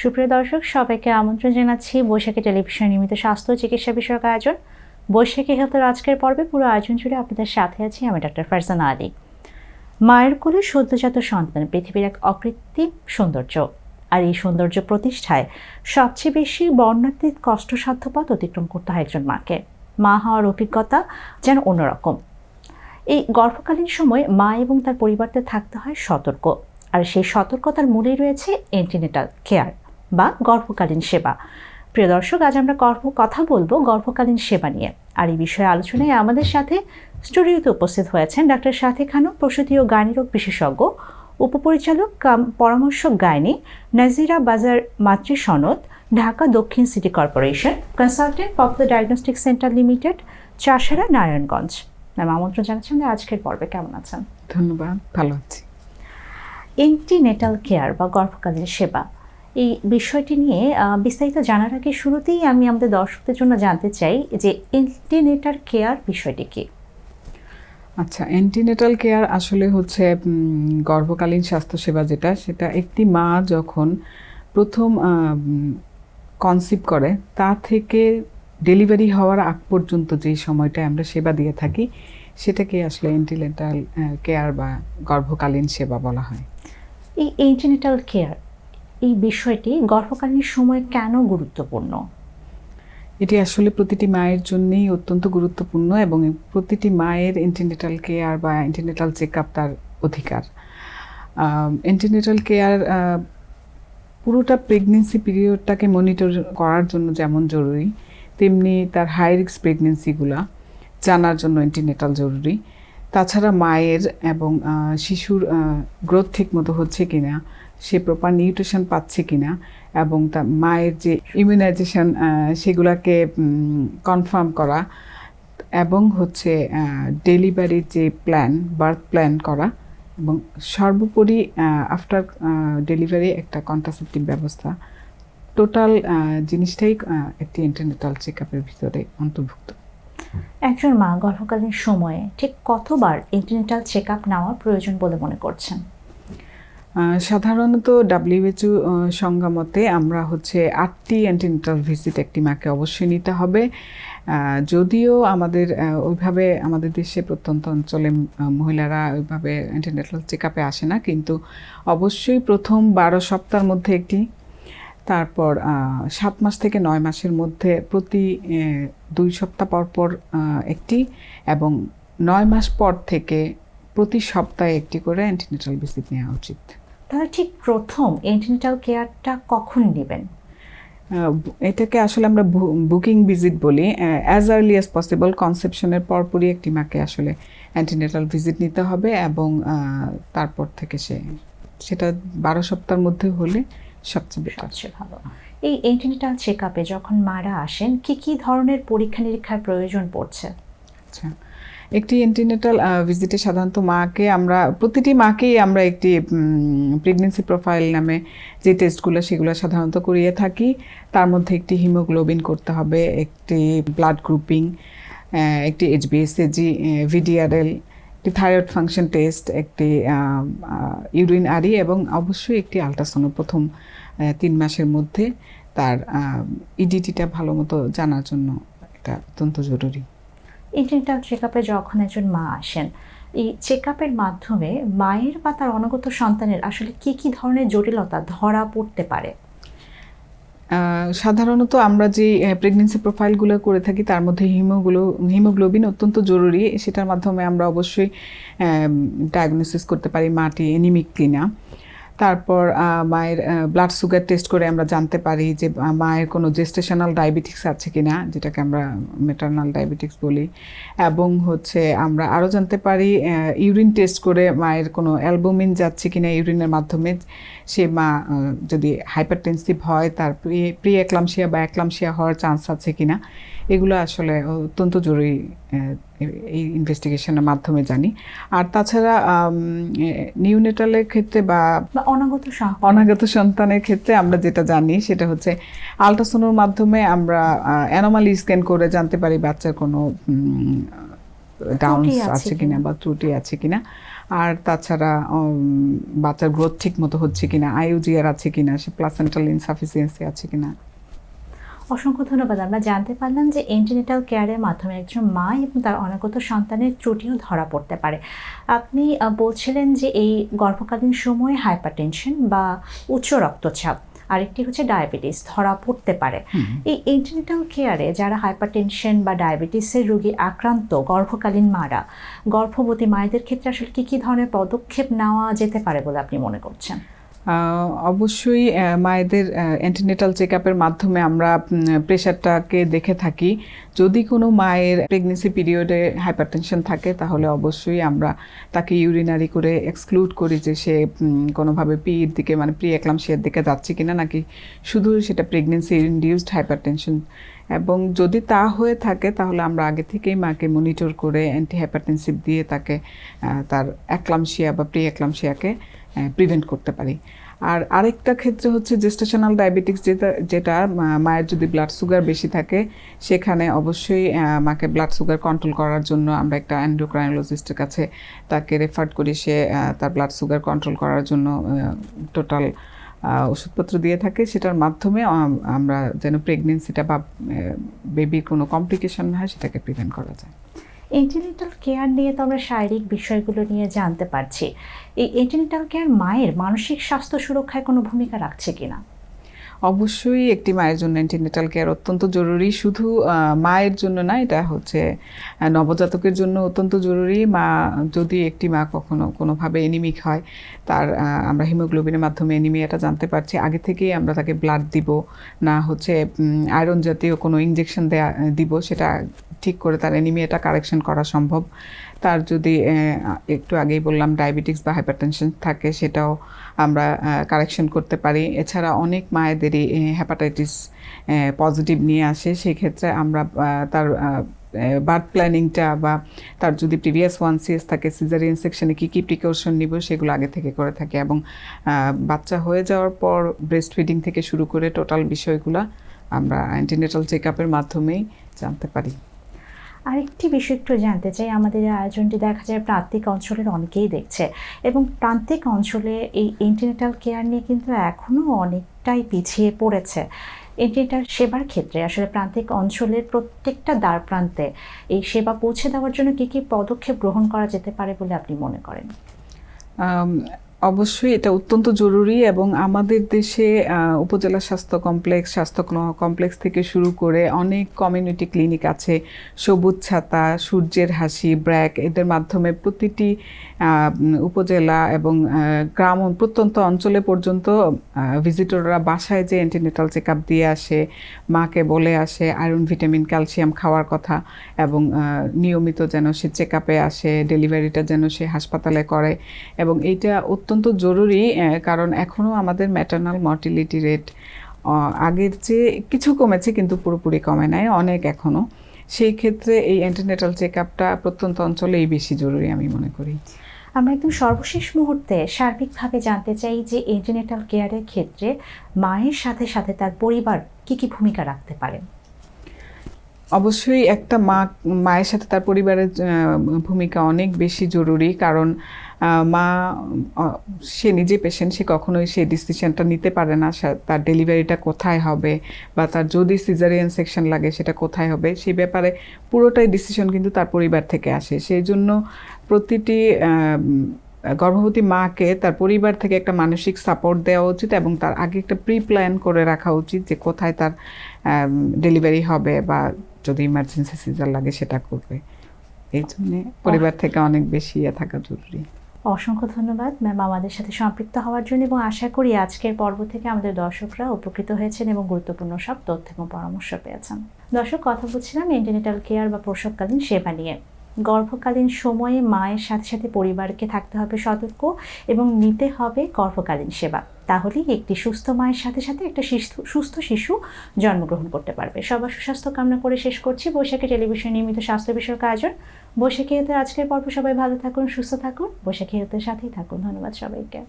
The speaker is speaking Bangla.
সুপ্রিয় দর্শক, সবাইকে আমন্ত্রণ জানাচ্ছি বৈশাখী টেলিভিশন নিয়মিত স্বাস্থ্য চিকিৎসা বিষয়ক আয়োজন। বৈশাখী হেলথের আজকের পর্বে পুরো আয়োজন জুড়ে আপনাদের সাথে আছি আমি ডক্টর ফারজানা আলী। মায়ের কোলে সদ্যজাত সন্তান পৃথিবীর এক অকৃত্রিম সৌন্দর্য। আর এই সৌন্দর্য প্রতিষ্ঠায় সবচেয়ে বেশি বর্ণাতীত কষ্টসাধ্য পথ অতিক্রম করতে হয় একজন মাকে। মা হওয়ার অভিজ্ঞতা যেন অন্যরকম। এই গর্ভকালীন সময় মা এবং তার পরিবারতে থাকতে হয় সতর্ক। আর সেই সতর্কতার মূলেই রয়েছে এন্টিনেটাল কেয়ার বা গর্ভকালীন সেবা। প্রিয় দর্শক আজ আমরা গর্ভ কথা বলব গর্ভকালীন সেবা নিয়ে। আর এই বিষয়ে আলোচনায় আমাদের সাথে স্টুডিওতে উপস্থিত হয়েছেন ডাক্তার সাথী খানম প্রসূতি ও গাইনিরোগ বিশেষজ্ঞ উপপরিচালক কাম পরামর্শক গাইনি নাজিরা বাজার মাতৃ সনদ ঢাকা দক্ষিণ city corporation consultant popular diagnostic centre limited Chashara Narayanganj. Ma'am আমন্ত্রণ জানাচ্ছি আমাদের আজকের পর্বে। কেমন আছেন? ধন্যবাদ ভালো আছি। এন্টিনেটাল কেয়ার বা গর্ভকালীন সেবা। এই বিষয়টি নিয়ে বিস্তারিত জানার আগে শুরুতেই আমি আমাদের দর্শকদের জন্য জানতে চাই যে এন্টিনেটাল কেয়ার বিষয়টি কি? আচ্ছা অ্যান্টিনেটাল কেয়ার আসলে হচ্ছে গর্ভকালীন স্বাস্থ্যসেবা যেটা সেটা একটি মা যখন প্রথম কনসিভ করে তা থেকে ডেলিভারি হওয়ার আগ পর্যন্ত যেই সময়টা আমরা সেবা দিয়ে থাকি সেটাকে আসলে অ্যান্টিনেটাল কেয়ার বা গর্ভকালীন সেবা বলা হয়। এই এন্টিনেটাল কেয়ার এই বিষয়টি গর্ভকালীন সময় কেন গুরুত্বপূর্ণ? এটি আসলে প্রতিটি মায়ের জন্যই অত্যন্ত গুরুত্বপূর্ণ এবং প্রতিটি মায়ের ইন্টারনেটাল কেয়ার বা ইন্টারনেটাল চেক আপ তার অধিকার। ইন্টারনেটাল কেয়ার পুরোটা প্রেগনেন্সি পিরিয়ডটাকে মনিটর করার জন্য যেমন জরুরি, তেমনি তার হাই রিক্স প্রেগনেন্সিগুলা জানার জন্য ইন্টারনেটাল জরুরি। তাছাড়া মায়ের এবং শিশুর গ্রোথ ঠিক মতো হচ্ছে কিনা সে প্রপার নিউট্রিশন পাচ্ছে কিনা এবং তার মায়ের যে ইমিউনাইজেশন সেগুলাকে কনফার্ম করা এবং হচ্ছে ডেলিভারির যে প্ল্যান বার্থ প্ল্যান করা এবং সর্বোপরি আফটার ডেলিভারি একটা কন্ট্রাসেপটিভ ব্যবস্থা। টোটাল জিনিসটাই একটি ইন্টারনেটাল চেক আপের ভিতরে অন্তর্ভুক্ত। একজন মা গর্ভকালীন সময়ে ঠিক কতবার ইন্টারনেটাল চেক আপ নেওয়ার প্রয়োজন বলে মনে করছেন? সাধারণত ডাব্লিউএচও সংজ্ঞা মতে আমরা হচ্ছে আটটি অ্যান্টিনেটাল ভিজিট একটি মাকে অবশ্যই নিতে হবে। যদিও আমাদের ওইভাবে আমাদের দেশে প্রত্যন্ত অঞ্চলে মহিলারা ওইভাবে অ্যান্টিনেটাল চেক আপে আসে না, কিন্তু অবশ্যই প্রথম বারো সপ্তাহের মধ্যে একটি, তারপর সাত মাস থেকে নয় মাসের মধ্যে প্রতি দুই সপ্তাহ পর পর একটি এবং নয় মাস পর থেকে প্রতি সপ্তাহে একটি করে অ্যান্টিনেটাল ভিজিট নেওয়া উচিত। তাহলে ঠিক প্রথম এন্টিনেটাল কেয়ারটা কখন নেবেন? এটাকে আসলে আমরা বুকিং ভিজিট বলি। অ্যাজ আর্লি অ্যাজ পসিবল কনসেপশনের পরপরই একটি মাকে আসলে অ্যান্টিনেটাল ভিজিট নিতে হবে এবং তারপর থেকে সে সেটা বারো সপ্তাহের মধ্যে হলে সবচেয়ে সবচেয়ে ভালো। এই এন্টিনেটাল চেক আপে যখন মারা আসেন কি কি ধরনের পরীক্ষা নিরীক্ষার প্রয়োজন পড়ছে? আচ্ছা। একটি এন্টিনেটাল ভিজিটে সাধারণত মাকে আমরা, প্রতিটি মাকেই আমরা একটি প্রেগনেন্সি প্রোফাইল নামে যে টেস্টগুলো সেগুলো সাধারণত করিয়ে থাকি। তার মধ্যে একটি হিমোগ্লোবিন করতে হবে, একটি ব্লাড গ্রুপিং একটি এইচবিএসএজি ভিডিআরএল একটি থাইরয়েড ফাংশন টেস্ট একটি ইউরিন আরি এবং অবশ্যই একটি আলট্রাসাউন্ড প্রথম তিন মাসের মধ্যে তার ইডিটিটা ভালো মতো জানার জন্য এটা অত্যন্ত জরুরি। এন্টিনেটাল চেক আপে যখন একজন মা আসেন, এই চেক আপের মাধ্যমে মায়ের বা তার অনাগত সন্তানের আসলে কি কি ধরনের জটিলতা ধরা পড়তে পারে? সাধারণত আমরা যে প্রেগনেন্সি প্রোফাইলগুলো করে থাকি, তার মধ্যে হিমোগুলো হিমোগ্লোবিন অত্যন্ত জরুরি। সেটার মাধ্যমে আমরা অবশ্যই ডায়াগনোসিস করতে পারি মাটি এনিমিক কিনা। তারপর মায়ের ব্লাড সুগার টেস্ট করে আমরা জানতে পারি যে মায়ের কোনো জেস্টেশনাল ডায়াবেটিক্স আছে কি না যেটাকে আমরা মেটার্নাল ডায়াবেটিক্স বলি। এবং হচ্ছে আমরা আরও জানতে পারি ইউরিন টেস্ট করে মায়ের কোনো অ্যালবুমিন যাচ্ছে কিনা ইউরিনের মাধ্যমে। সে মা যদি হাইপারটেনসিভ হয়, তার প্রি প্রি একলামশিয়া বা একলামশিয়া হওয়ার চান্স আছে কিনা। এগুলো আসলে অত্যন্ত জরুরি এই ইনভেস্টিগেশনের মাধ্যমে জানি। আর তাছাড়া নিউনেটালের ক্ষেত্রে বা অনাগত অনাগত সন্তানের ক্ষেত্রে আমরা যেটা জানি সেটা হচ্ছে আলট্রাসোনোর মাধ্যমে আমরা অ্যানোমালি স্ক্যান করে জানতে পারি বাচ্চার কোনো ডাউনস আছে কিনা। বা ত্রুটি আছে কিনা। আর তাছাড়া বাচ্চার গ্রোথ ঠিক মতো হচ্ছে কিনা আইউজিআর আছে কিনা সে প্লাসেন্টাল ইনসাফিসিয়েন্সি আছে কিনা। অসংখ্য ধন্যবাদ। আমরা জানতে পারলাম যে এন্টিনেটাল কেয়ারের মাধ্যমে একজন মা এবং তার অনাগত সন্তানের ত্রুটিও ধরা পড়তে পারে। আপনি বলছিলেন যে এই গর্ভকালীন সময়ে হাইপারটেনশন বা উচ্চ রক্তচাপ আরেকটি হচ্ছে ডায়াবেটিস ধরা পড়তে পারে। এই এন্টিনেটাল কেয়ারে যারা হাইপারটেনশন বা ডায়াবেটিসের রোগী আক্রান্ত গর্ভকালীন মারা গর্ভবতী মায়েদের ক্ষেত্রে আসলে কী কী ধরনের পদক্ষেপ নেওয়া যেতে পারে বলে আপনি মনে করছেন? অবশ্যই মায়েদের অ্যান্টিনেটাল চেক আপের মাধ্যমে আমরা প্রেশারটাকে দেখে থাকি। যদি কোনো মায়ের প্রেগনেন্সি পিরিয়ডে হাইপারটেনশন থাকে, তাহলে অবশ্যই আমরা তাকে ইউরিনারি করে এক্সক্লুড করি যে সে কোনোভাবে পির দিকে মানে প্রি একলামশিয়ার দিকে যাচ্ছে কিনা, নাকি শুধু সেটা প্রেগনেন্সি ইনডিউসড হাইপারটেনশন এবং যদি তা হয়ে থাকে, তাহলে আমরা আগে থেকেই মাকে মনিটর করে অ্যান্টি দিয়ে তাকে তার একলামশিয়া বা প্রি একলামশিয়াকে প্রিভেন্ট করতে পারি। আর আরেকটা ক্ষেত্রে হচ্ছে জেস্টেশনাল ডায়াবেটিক্স যেটা যেটা মায়ের যদি ব্লাড সুগার বেশি থাকে, সেখানে অবশ্যই মাকে ব্লাড সুগার কন্ট্রোল করার জন্য আমরা একটা অ্যান্ডোক্রাইনোলজিস্টের কাছে তাকে রেফার করি। সে তার ব্লাড সুগার কন্ট্রোল করার জন্য টোটাল ওষুধপত্র দিয়ে থাকে, সেটার মাধ্যমে আমরা যেন প্রেগনেন্সিটা বা বেবির কোনো কমপ্লিকেশন না হয়, সেটাকে প্রিভেন্ট করা যায়। এন্টিনেটাল কেয়ার নিয়ে তো আমরা শারীরিক বিষয়গুলো নিয়ে জানতে পারছি। এই এন্টিনেটাল কেয়ার মায়ের মানসিক স্বাস্থ্য সুরক্ষায় কোনো ভূমিকা রাখছে কিনা? অবশ্যই একটি মায়ের জন্য অ্যান্টিনেটাল কেয়ার অত্যন্ত জরুরি। শুধু মায়ের জন্য না, এটা হচ্ছে নবজাতকের জন্য অত্যন্ত জরুরি। মা, যদি একটি মা কখনো কোনোভাবে এনিমিক হয়, তার আমরা হিমোগ্লোবিনের মাধ্যমে এনিমিয়াটা জানতে পারছি। আগে থেকেই আমরা তাকে ব্লাড দিব, না হচ্ছে আয়রন জাতীয় কোনো ইঞ্জেকশন দেয়া, দিব, সেটা ঠিক করে তার এনিমিয়াটা কারেকশন করা সম্ভব। তার যদি একটু আগেই বললাম ডায়াবেটিক্স বা হাইপারটেনশন থাকে সেটাও আমরা কারেকশন করতে পারি। এছাড়া অনেক মায়েদেরই হ্যাপাটাইটিস পজিটিভ নিয়ে আসে। সেই ক্ষেত্রে আমরা তার বার্থ প্ল্যানিংটা বা তার যদি প্রিভিয়াস ওয়ান সিএস থাকে, সিজারিয়ান সেকশনে কী কী প্রিকশন নিব সেগুলো আগে থেকে করে থাকে এবং বাচ্চা হয়ে যাওয়ার পর ব্রেস্ট ফিডিং থেকে শুরু করে টোটাল বিষয়গুলো আমরা অ্যান্টিনেটাল চেক আপের মাধ্যমেই জানতে পারি। আরেকটি বিষয় একটু জানতে চাই। আমাদের আয়োজনটি দেখা যায় প্রান্তিক অঞ্চলের অনেকেই দেখছে এবং প্রান্তিক অঞ্চলে এই ইন্টারনেটাল কেয়ার নিয়ে কিন্তু এখনও অনেকটাই পিছিয়ে পড়েছে। ইন্টারনেটাল সেবার ক্ষেত্রে আসলে প্রান্তিক অঞ্চলের প্রত্যেকটা দ্বার প্রান্তে এই সেবা পৌঁছে দেওয়ার জন্য কী কী পদক্ষেপ গ্রহণ করা যেতে পারে বলে আপনি মনে করেন? অবশ্যই এটা অত্যন্ত জরুরি এবং আমাদের দেশে উপজেলা স্বাস্থ্য কমপ্লেক্স স্বাস্থ্য কমপ্লেক্স থেকে শুরু করে অনেক কমিউনিটি ক্লিনিক আছে। সবুজ ছাতা, সূর্যের হাসি, ব্র্যাক এদের মাধ্যমে প্রতিটি উপজেলা এবং গ্রাম প্রত্যন্ত অঞ্চলে পর্যন্ত ভিজিটররা বাসায় যে অ্যান্টিনেটাল চেক আপ দিয়ে আসে, মাকে বলে আসে আয়রন ভিটামিন ক্যালসিয়াম খাওয়ার কথা এবং নিয়মিত যেন সে চেক আপে আসে ডেলিভারিটা যেন সে হাসপাতালে করে এবং এইটা অত্যন্ত জরুরি কারণ এখনও আমাদের ম্যাটার্নাল মর্টিলিটি রেট আগের চেয়ে কিছু কমেছে কিন্তু পুরোপুরি কমে নাই, অনেক এখনও। সেই ক্ষেত্রে এই অ্যান্টিনেটাল চেক আপটা প্রত্যন্ত অঞ্চলেই বেশি জরুরি আমি মনে করি। আমরা একদম সর্বশেষ মুহূর্তে সার্বিকভাবে জানতে চাই যে এন্টিনেটাল কেয়ারের ক্ষেত্রে মায়ের সাথে সাথে তার পরিবার কী কী ভূমিকা রাখতে পারেন? অবশ্যই একটা মা, মায়ের সাথে তার পরিবারের ভূমিকা অনেক বেশি জরুরি। কারণ মা সে নিজে পেশেন্ট সে কখনোই সেই ডিসিশনটা নিতে পারে না। তার ডেলিভারিটা কোথায় হবে বা তার যদি সিজারিয়ান সেকশন লাগে সেটা কোথায় হবে, সেই ব্যাপারে পুরোটাই ডিসিশন কিন্তু তার পরিবার থেকে আসে। সেই জন্য প্রতিটি গর্ভবতী মাকে তার পরিবার থেকে একটা মানসিক সাপোর্ট দেওয়া উচিত এবং তার আগে একটা প্রি প্ল্যান করে রাখা উচিত যে কোথায় তার ডেলিভারি হবে বা যদি ইমার্জেন্সি সিজার লাগে সেটা করবে। এই জন্য পরিবার থেকে অনেক বেশি ইয়ে থাকা জরুরি। অসংখ্য ধন্যবাদ। ম্যাম আমাদের সাথে সম্পৃক্ত হওয়ার জন্য এবং আশা করি আজকের পর্ব থেকে আমাদের দর্শকরা উপকৃত হয়েছেন এবং গুরুত্বপূর্ণ সব তথ্য এবং পরামর্শ পেয়েছেন। দর্শক কথা বলছিলাম ইন্টারনেটাল কেয়ার বা প্রসবকালীন সেবা নিয়ে। গর্ভকালীন সময়ে মায়ের সাথে সাথে পরিবারকে থাকতে হবে সতর্ক এবং নিতে হবে গর্ভকালীন সেবা। তাহলেই একটি সুস্থ মায়ের সাথে সাথে একটা সুস্থ শিশু জন্মগ্রহণ করতে পারবে। সবার সুস্বাস্থ্য কামনা করে শেষ করছি। বৈশাখী টেলিভিশন নিয়মিত স্বাস্থ্য বিষয়ক আয়োজন। বৈশাখী হতে আজকের পর্ব সবাই ভালো থাকুন, সুস্থ থাকুন। বৈশাখী হতে সাথেই থাকুন। ধন্যবাদ সবাইকে।